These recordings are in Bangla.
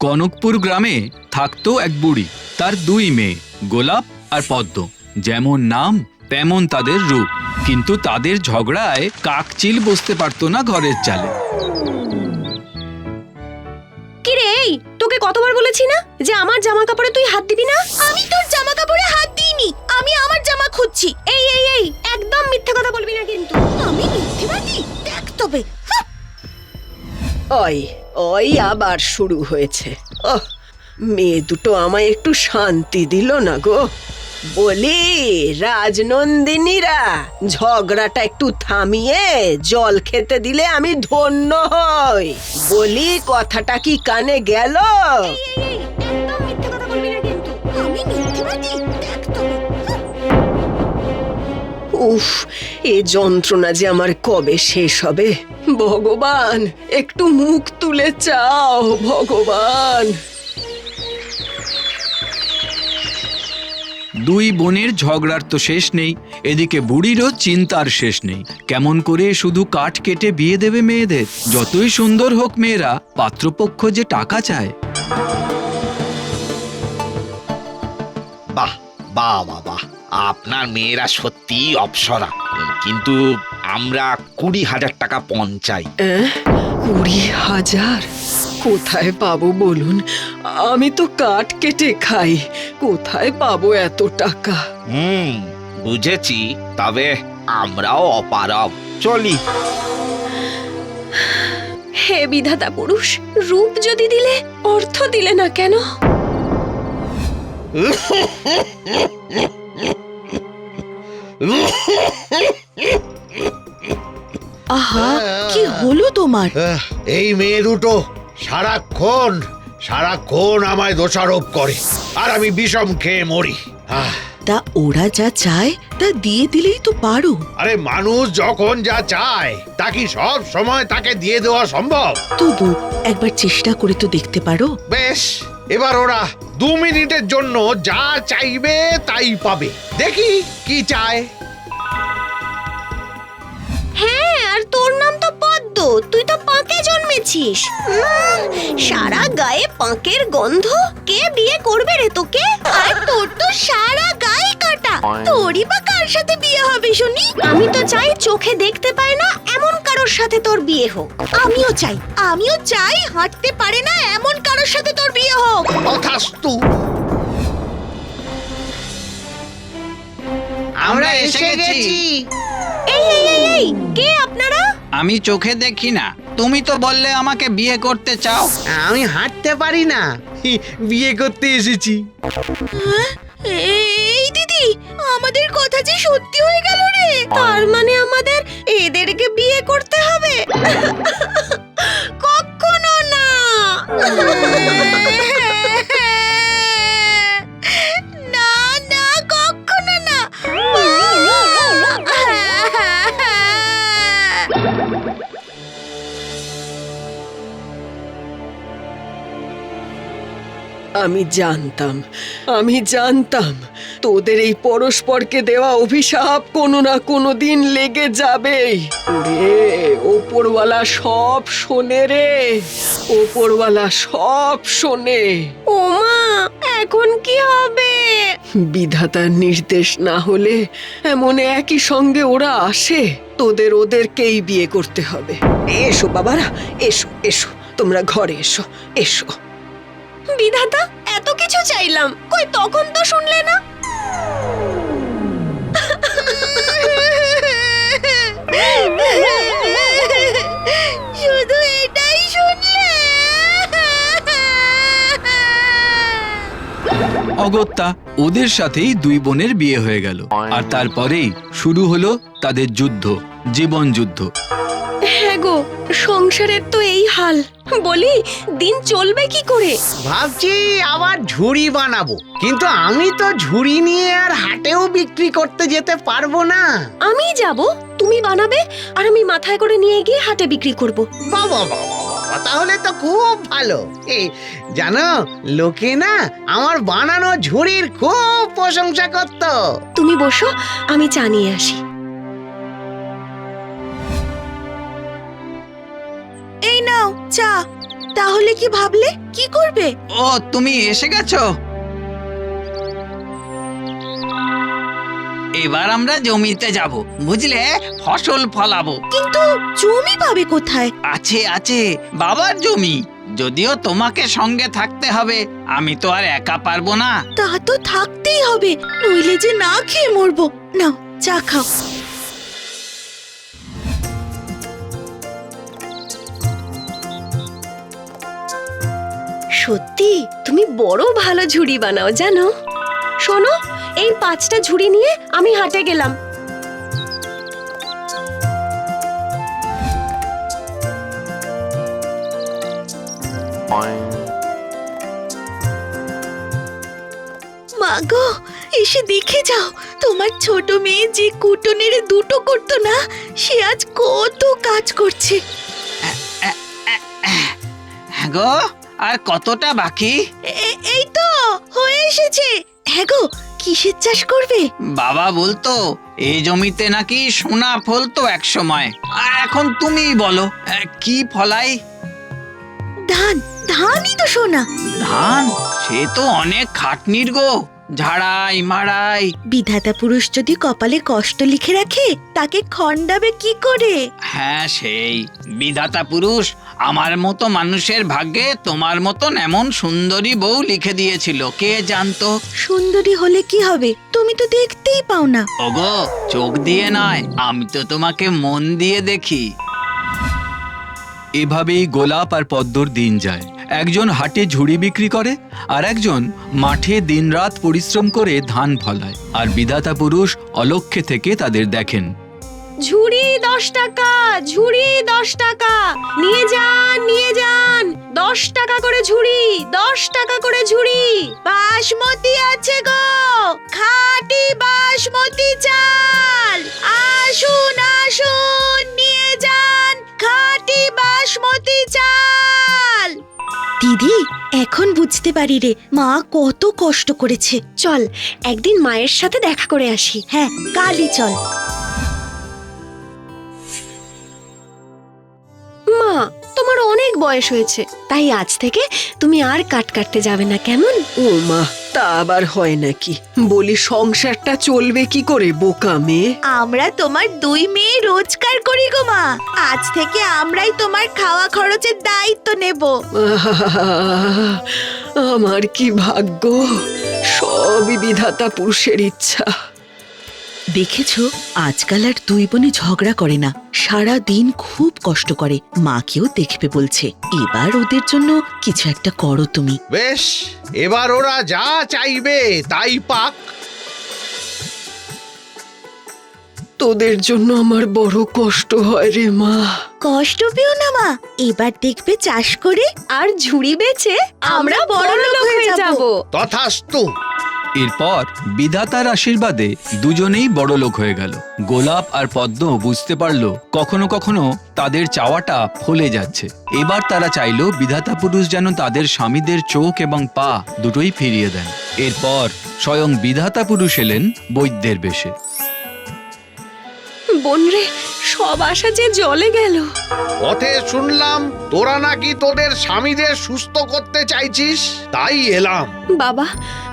কনকপুর গ্রামে থাকতো এক বুড়ি। তার দুই মেয়ে, গোলাপ আর পদ্ম। যেমন নাম, তেমন তাদের রূপ। কিন্তু তাদের ঝগড়ায় কাকচিল বসতে পারতো না ঘরের চালে। কি রে এই, তোকে কতবার বলেছি না যে আমার জামা কাপড়ে তুই হাত দিবি না? আমি তোর জামা কাপড়ে হাত দিইনি, আমি আমার জামা খুঁজছি। এই এই এই, একদম মিথ্যে কথা বলবি না কিন্তু। আমি মিথ্যেবাদী? দেখ তবে ওই ওই আবার শুরু হয়েছে। ওহ মেয়ে দুটো আমায় একটু শান্তি দিল না গো। বলি রাজনন্দিনীরা ঝগড়াটা একটু থামিয়ে জল খেতে দিলে আমি ধন্য হই। বলি কথাটা কি কানে গেল? উফ এ যন্ত্রণা যে আমার কবে শেষ হবে? ভগবান একটু মুখ তুলে চাও ভগবান। দুই বোনের ঝগড়ার তো শেষ নেই এদিকে বুড়িরও চিন্তার শেষ নেই। কেমন করে শুধু কাঠ কেটে বিয়ে দেবে মেয়েদের? যতই সুন্দর হোক মেয়েরা পাত্রপক্ষ যে টাকা চায়। বাহ বাহ বাহ বাহ। আপনার মেয়েরা সত্যি অপসরা। কিন্তু আমরা কুড়ি হাজার টাকা পঞ্চাই অ্যাঁ? কুড়ি হাজার? কোথায় পাবো বলুন? আমি তো কাঠ কেটে খাই। কোথায় পাবো এত টাকা? হুম বুঝেছি তবে আমরাও অপারব চলি। হে বিধাতা পুরুষ রূপ যদি দিলে অর্থ দিলে না কেন? আহা কি হলো তোমার? এই মেয়ে দুটো সারাক্ষণ সারাক্ষণ আমায় দোষারোপ করে। আর আমি বিষম খেয়ে মরি। আহ, তা ওরা যা চায় তা দিয়ে দিলেই তো পারো। আরে মানুষ যখন যা চায় তা কি সব সময় তাকে দিয়ে দেওয়া সম্ভব? তবু একবার চেষ্টা করে তো দেখতে পারো। বেশ এবার ওরা দু মিনিটের জন্য যা চাইবে তাই পাবে। দেখি কি চায়। হ্যাঁ আর তোর নাম তো পদ্ম, তুই তো পাঁকে জন্মেছিস। সারা গায়ে পাঁকের গন্ধ, কে বিয়ে করবে রে তোকে? আর তোর তো সারা গায়ে তোরই বা কার সাথে বিয়ে হবে শুনি? আমি তো চাই চোখে দেখতে পায় না এমন কারোর সাথে তোর বিয়ে হোক। আমিও চাই আমিও চাই হাঁটতে পারে না এমন কারোর সাথে তোর বিয়ে হোক। তথাস্তু আমরা এসে গেছি। এই এই এই এই কে আপনারা? আমি চোখে দেখি না। তুমি তো বললে আমাকে বিয়ে করতে চাও। আমি হাঁটতে পারি না। বিয়ে করতে এসেছি। এই দিদি আমাদের কথা যে সত্যি হয়ে গেল রে? তার মানে আমাদের এদেরকে বিয়ে করতে হবে। আমি জানতাম আমি জানতাম তোদের এই পরস্পরকে দেওয়া অভিশাপ কোনো না কোনো দিন লেগে যাবেই। রে ওপরওয়ালা সব শোনে রে ওপরওয়ালা সব শোনে। ওমা এখন কি হবে? বিধাতার নির্দেশ না হলে এমন একই সঙ্গে ওরা আসে তোদের ওদেরকেই বিয়ে করতে হবে। এসো বাবারা এসো এসো তোমরা ঘরে এসো এসো। বিধাতা, এত কিছু চাইলাম। কই, তখন তো শুনলে না? শুধু এটাই শুনলে? অগত্যা, ওদের সাথেই দুই বোনের বিয়ে হয়ে গেল। আর তারপরেই শুরু হলো তাদের যুদ্ধ, জীবন যুদ্ধ। সংসারের তো এই হাল। বলি দিন চলবে কি করে? ভাবছি আবার ঝুড়ি বানাবো। কিন্তু আমি তো ঝুড়ি নিয়ে আর হাটেও বিক্রি করতে যেতে পারব না। আমি যাব তুমি বানাবে আর আমি মাথায় করে নিয়ে গিয়ে হাটে বিক্রি করব। বাবা তাহলে তো খুব ভালো। এই জানো লোকে না আমার বানানো ঝুড়ির খুব প্রশংসা করতো। তুমি বসো আমি চা নিয়ে আসি। চা তাহলে কি ভাবলে? কি করবে? ও তুমি এসে গেছো? এবার আমরা জমিতে যাব বুঝলে? ফসল ফলাবো। কিন্তু জমি পাবে কোথায়? আছে আছে বাবার জমি। যদিও তোমাকে সঙ্গে থাকতে হবে আমি তো আর একা পারব না। তা তো থাকতেই হবে নইলে যে না খেয়ে মরবো। নাও চা খাও। সত্যি? তুমি বড় ভালো ঝুড়ি বানাও, জানো? শোনো, এই পাঁচটা ঝুড়ি নিয়ে আমি হাটে গেলাম। মা গো, এসে দেখে যাও, তোমার ছোট মেয়ে যে কুটনের দুটো করতো না, সে আজ কত কাজ করছে। হ্যাঁ গো। আর কতটা বাকি? এই তো হয়ে এসেছে। হ্যাঁ গো কিসের চাষ করবে? বাবা বলতো এই জমিতে নাকি সোনা ফলতো এক সময় আর এখন তুমিই বলো কি ফলাই? ধান ধানই তো সোনা। ধান? সে তো অনেক খাটনির গো ঝাড়াই মারাই বিধাতা পুরুষ যদি কপালে কষ্ট লিখে রাখে তাকে খণ্ডাবে কি করে? হ্যাঁ সেই। বিধাতা পুরুষ আমার মতো মানুষের ভাগ্যে তোমার মতন এমন সুন্দরী বউ লিখে দিয়েছিল। কে জানতো? সুন্দরী হলে কি হবে? তুমি তো দেখতেই পাও না। ওগো চোখ দিয়ে নয় আমি তো তোমাকে মন দিয়ে দেখি। এভাবেই গোলাপ আর পদ্মর দিন যায়। একজন হাটে ঝুড়ি বিক্রি করে আর একজন মাঠে দিনরাত পরিশ্রম করে ধান ফলায়। আর বিধাতা পুরুষ অলক্ষ্যে থেকে তাদের দেখেন। ঝুড়ি দশ টাকা, ঝুড়ি দশ টাকা। নিয়ে যান নিয়ে যান। দশ টাকা করে ঝুড়ি, দশ টাকা করে ঝুড়ি। বাসমতি আছে গো। খাঁটি বাসমতি চাল। আসুন আসুন, নিয়ে যান খাঁটি বাসমতি চাল। দিদি, এখন বুঝতে পারি রে, মা কত কষ্ট করেছে। চল, একদিন মায়ের সাথে দেখা করে আসি। হ্যাঁ কালই চল। বয়স হয়েছে তাই আজ থেকে তুমি আর কাট কাটতে যাবে না কেমন? ও মা তা আবার হয় নাকি? বলি সংসারটা চলবে কি করে বোকা মেয়ে? আমরা তোমার দুই মেয়ে রোজগার করি গো মা। আজ থেকে আমরাই তোমার খাওয়া খরচের দায়িত্ব নেব। আহা, আমার কি ভাগ্য? সবই বিধাতা পুরুষের ইচ্ছা। দেখেছ আজকাল আর দুই বোনে ঝগড়া করে না। সারা দিন খুব কষ্ট করে মাকেও দেখবে বলছে। এবার ওদের জন্য কিছু একটা করো তুমি। বেশ এবার ওরা যা চাইবে তাই পাক। তোদের জন্য আমার বড় কষ্ট হয় রে মা। কষ্ট পেও না মা। এবার দেখবে চাষ করে আর ঝুড়ি বেচে আমরা বড় লোক হয়ে যাব। তথাস্তু। এরপর বিধাতার আশীর্বাদে দুজনেই বড় লোক হয়ে গেল। গোলাপ আর পদ্ম বুঝতে পারল কখনো কখনো তাদের চাওয়াটা ফলে যাচ্ছে। এবার তারা চাইলো বিধাতা পুরুষ যেন তাদের স্বামীদের চোখ এবং পা দুটোই ফিরিয়ে দেন। এরপর স্বয়ং বিধাতা পুরুষ এলেন বৈদ্যের বেশে। সব আশা যে জলে গেল। পথে শুনলাম তোরা নাকি তোদের স্বামীদের সুস্থ করতে চাইছিস? তাই এলাম। বাবা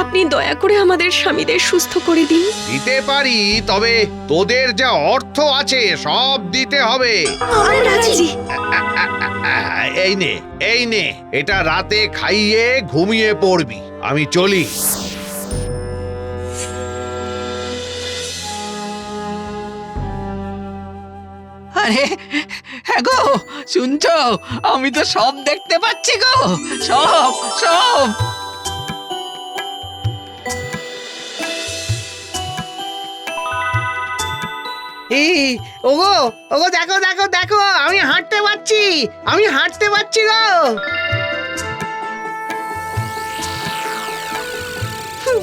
আপনি দয়া করে আমাদের স্বামীদের সুস্থ করে দিন। দিতে পারি তবে তোদের যা অর্থ আছে সব দিতে হবে। আমরা রাজি। এই নে এই নে এটা রাতে খাইয়ে ঘুমিয়ে পড়বি। আমি চলি। আরে হ্যাঁ গো শুনছো? আমি তো সব দেখতে পাচ্ছি গো। সব সব। এই ওগো ওগো দেখো দেখো দেখো আমি হাঁটতে পারছি আমি হাঁটতে পারছি গো।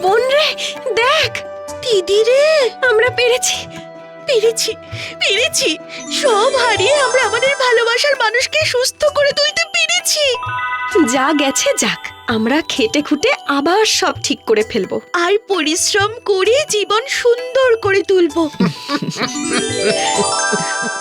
বোনরে দেখ দিদি রে আমরা পেরেছি। পেরেছি পেরেছি। সব হারিয়ে আমরা আমাদের ভালোবাসার মানুষকে সুস্থ করে তুলতে পেরেছি। যা গেছে যাক আমরা খেটে খুঁটে আবার সব ঠিক করে ফেলব। আর পরিশ্রম করে জীবন সুন্দর করে তুলবো।